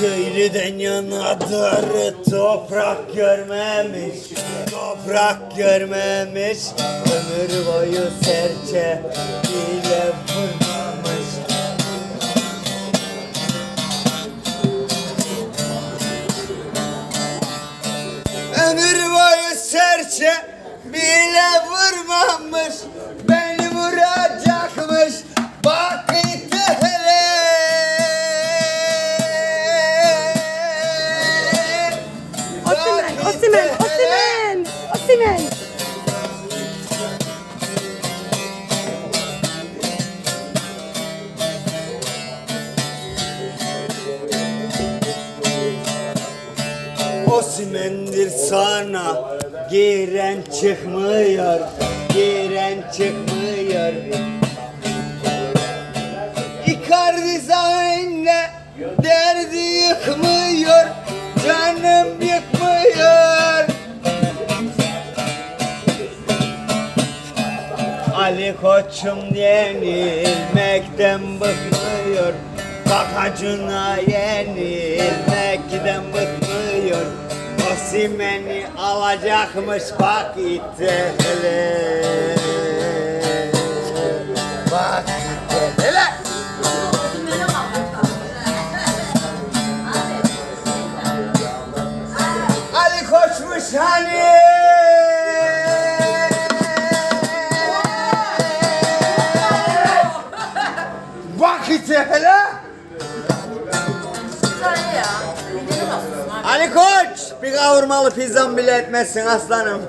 Köylüden yanadır toprak görmemiş Toprak görmemiş. Ömür boyu serçe ile fırlamış Ömür boyu serçe bile vurmamış. Osimen, Osimen. Osimen, Osimen. Osimendir sana giren çıkmıyor giren çıkmıyor Icardi zaminle derdi yıkmıyor canım Ali koçum yenilmekten bıkmıyor. Bakacına yenilmekten bıkmıyor. Osimeni alacakmış bak itte hele. Bak itte hele. Ali Koçmuş hani Bak itte hele. Ali Koç bir kavurmalı pizzam bile etmezsin aslanım